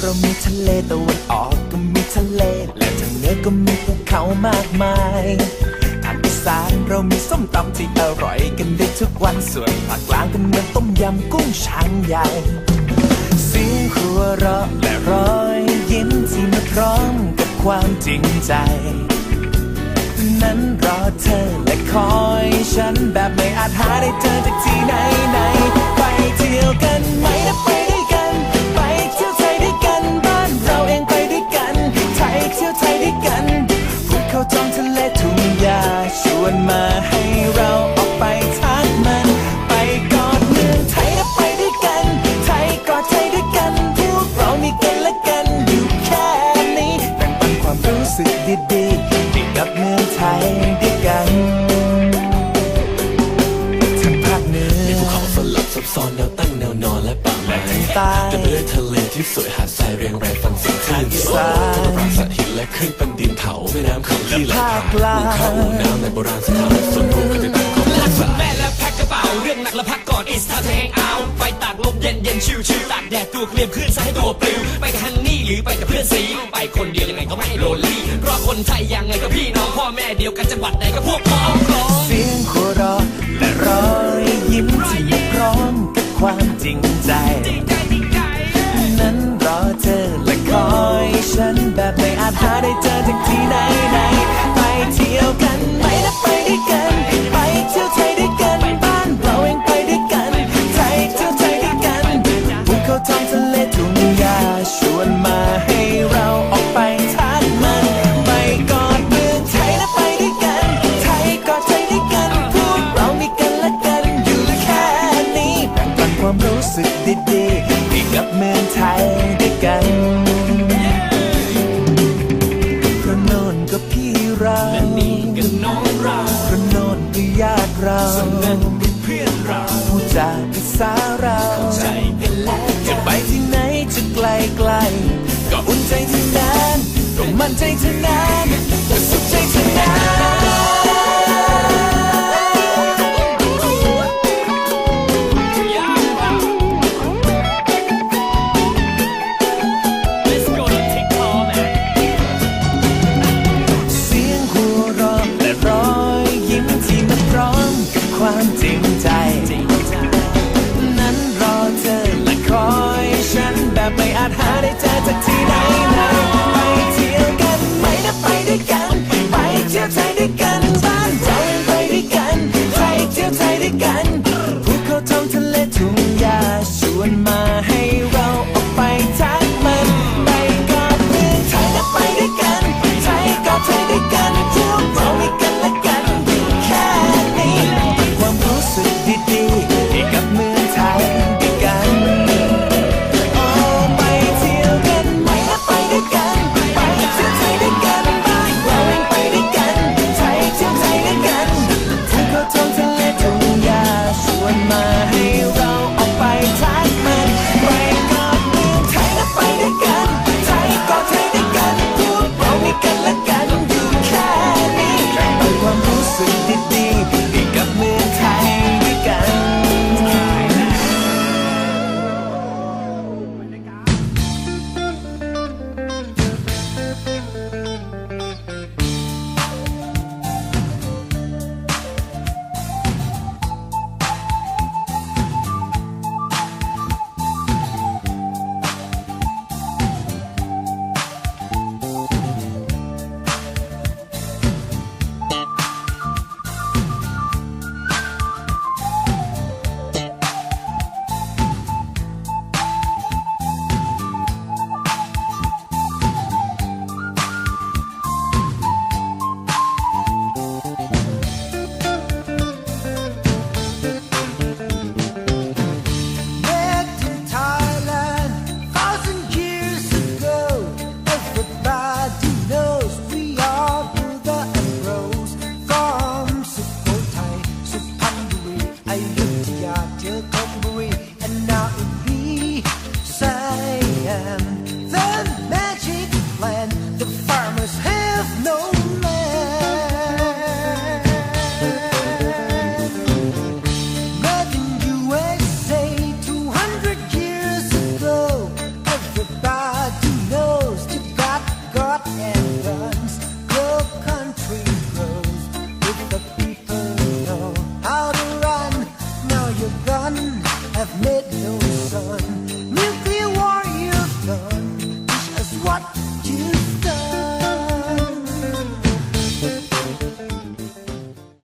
เรามีทะเลตะวันออกก็มีทะเล และทางเหนือก็มีภูเขามากมายทางอีสานเรามีส้มตำที่อร่อยกันได้ทุกวันส่วนภาคกลางก็เหมือนต้มยำกุ้งช้างใหญ่เสียงหัวเราะและรอยยิ้มที่มาพร้อมกับความจริงใจ นั้นรอเธอและคอยฉันแบบไม่อาจหาได้เจอจากที่ไหนไหนไปเที่ยวกัน รู้สึกดีๆให้กับเมืองไทยด้วยกันทั้งภาคเหนือภูเขาสลับซับซ้อนแนวตั้งแนวนอนและป่าไม้ทางใต้เต็มไปด้วยทะเลที่สวยหาดทรายเรียงรายฟังเสียงคลื่นอีสานต้นไม้สัตว์หินและขึ้นเป็นดินเขาแม่น้ำคำที่ไหลภาผ่าคนกลางภูเขาน้ำในโบราณสถานส่วนภูเขาที่ตั้งของรักคุณแม่และแพ็คกระเป๋าเรื่องหนักและพักก่อน it's time to hang out ไปตากลมเย็นเย็นชิวชิวตากแดดตัวเคลียมขึ้นซะให้ตัวปลิวไปกับฮันนี่ห รือไปกับเพื่อนสีไปคนเดียวยังไงก็ไม่โลลี่เพราะคนไทยยังไงก็พี่น้องพ่อแม่เดียวกันจังหวัดไหนก็พวกพ้องร้องเสียงหัวเราะและรอยยิ้มที่พร้อมกับความจริงใจ สึกดีๆให้กับเมืองไทยด้วยกันเพราะโน่นก็พี่เรานี่กันน้องเราเพราะโน่นก็ญาติเรานั่นเป็นเพื่อนเราผู้จาภาษาเราใจกันแล้วจะไปที่ไหนจะไกลไกลๆก็อุ่นใจทั้งนั้นก็มั่นใจทั้งนั้น จอจากที่ไหนนะไปเที่ยวกันไปนะไปด้วยกัน ไปเที่ยวไทยด้วยกันบ้านเราไปด้วยกันไปเที่ยวไทยด้วยกันภูเขาทำงทะเล got come cutlery and now it, no.